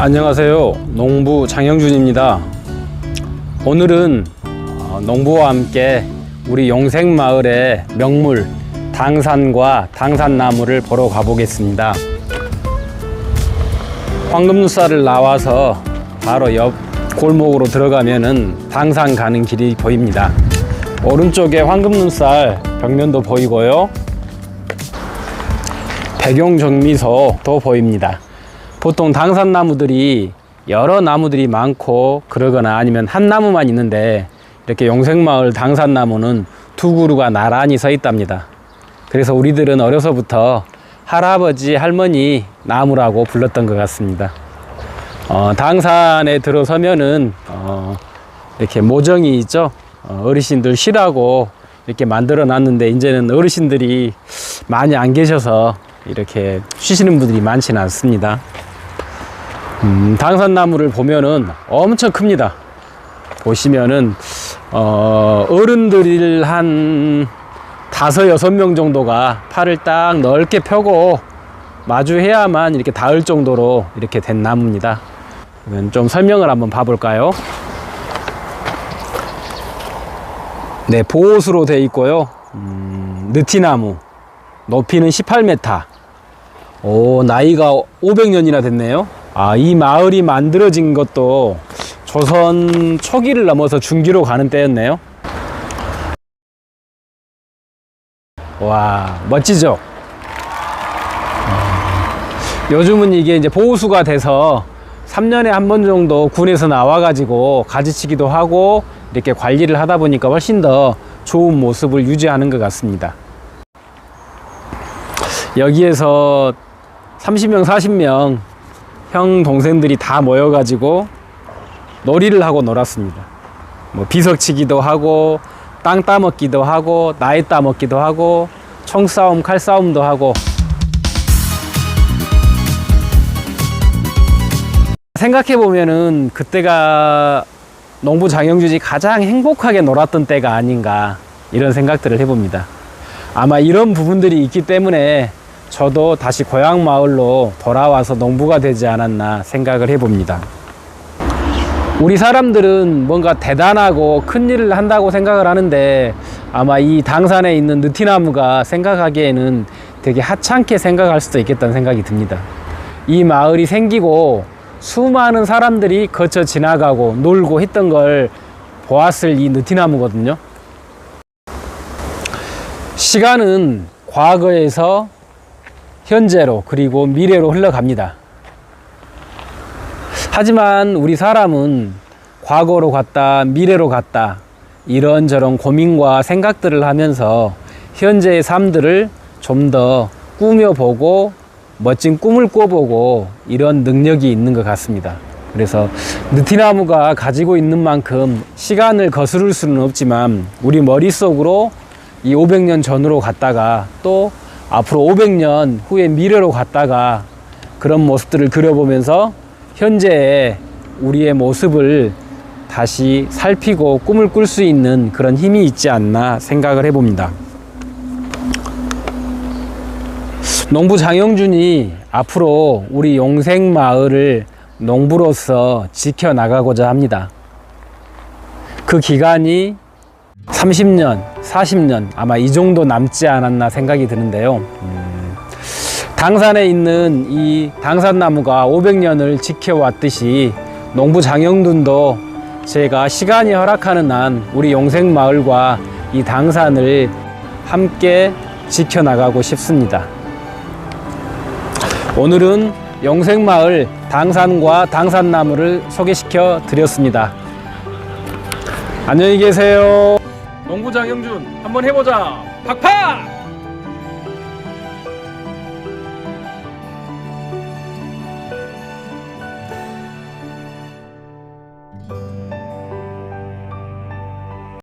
안녕하세요. 농부 장영준입니다. 오늘은 어, 농부와 함께 우리 용생마을의 명물 당산과 당산나무를 보러 가보겠습니다. 황금누사를 나와서 바로 옆 골목으로 들어가면은 당산 가는 길이 보입니다. 오른쪽에 황금눈살 벽면도 보이고요. 백용정미소도 보입니다. 보통 당산나무들이 여러 나무들이 많고 그러거나 아니면 한 나무만 있는데 이렇게 용생마을 당산나무는 두 그루가 나란히 서 있답니다. 그래서 우리들은 어려서부터 할아버지, 할머니 나무라고 불렀던 것 같습니다. 어, 당산에 들어서면은 어, 이렇게 모정이 있죠. 어, 어르신들 쉬라고 이렇게 만들어 놨는데 이제는 어르신들이 많이 안 계셔서 이렇게 쉬시는 분들이 많지는 않습니다. 음, 당산나무를 보면은 엄청 큽니다. 보시면은 어, 어른들 한 다섯 여섯 명 정도가 팔을 딱 넓게 펴고 마주해야만 이렇게 닿을 정도로 이렇게 된 나무입니다. 그러면 좀 설명을 한번 봐볼까요? 네, 보호수로 되어 있고요. 음, 느티나무. 높이는 18m. 오, 나이가 500년이나 됐네요. 아, 이 마을이 만들어진 것도 조선 초기를 넘어서 중기로 가는 때였네요. 와, 멋지죠? 아, 요즘은 이게 이제 보호수가 돼서 3년에 한 번 정도 군에서 나와가지고 가지치기도 하고 이렇게 관리를 하다 보니까 훨씬 더 좋은 모습을 유지하는 것 같습니다. 여기에서 30명, 40명 형 동생들이 다 모여가지고 놀이를 하고 놀았습니다. 뭐 비석치기도 하고 땅 따먹기도 하고 나이 따먹기도 하고 총싸움, 칼싸움도 하고 생각해 보면은 그때가 농부 장영준이 가장 행복하게 놀았던 때가 아닌가 이런 생각들을 해봅니다. 아마 이런 부분들이 있기 때문에 저도 다시 고향 마을로 돌아와서 농부가 되지 않았나 생각을 해봅니다. 우리 사람들은 뭔가 대단하고 큰 일을 한다고 생각을 하는데 아마 이 당산에 있는 느티나무가 생각하기에는 되게 하찮게 생각할 수도 있겠다는 생각이 듭니다. 이 마을이 생기고 수많은 사람들이 거쳐 지나가고 놀고 했던 걸 보았을 이 느티나무거든요. 시간은 과거에서 현재로 그리고 미래로 흘러갑니다. 하지만 우리 사람은 과거로 갔다 미래로 갔다 이런저런 고민과 생각들을 하면서 현재의 삶들을 좀 더 꾸며보고 멋진 꿈을 꿔보고 이런 능력이 있는 것 같습니다. 그래서 느티나무가 가지고 있는 만큼 시간을 거스를 수는 없지만 우리 머릿속으로 이 500년 전으로 갔다가 또 앞으로 500년 후에 미래로 갔다가 그런 모습들을 그려보면서 현재의 우리의 모습을 다시 살피고 꿈을 꿀 수 있는 그런 힘이 있지 않나 생각을 해봅니다. 농부 장영준이 앞으로 우리 용생 마을을 농부로서 지켜나가고자 합니다. 그 기간이 30년, 40년 아마 이 정도 남지 않았나 생각이 드는데요. 음, 당산에 있는 이 당산나무가 500년을 지켜왔듯이 농부 장영준도 제가 시간이 허락하는 한 우리 용생 마을과 이 당산을 함께 지켜나가고 싶습니다. 오늘은 영생마을 당산과 당산나무를 소개시켜 드렸습니다. 안녕히 계세요. 농부 장영준 한번 해보자. 팍팍!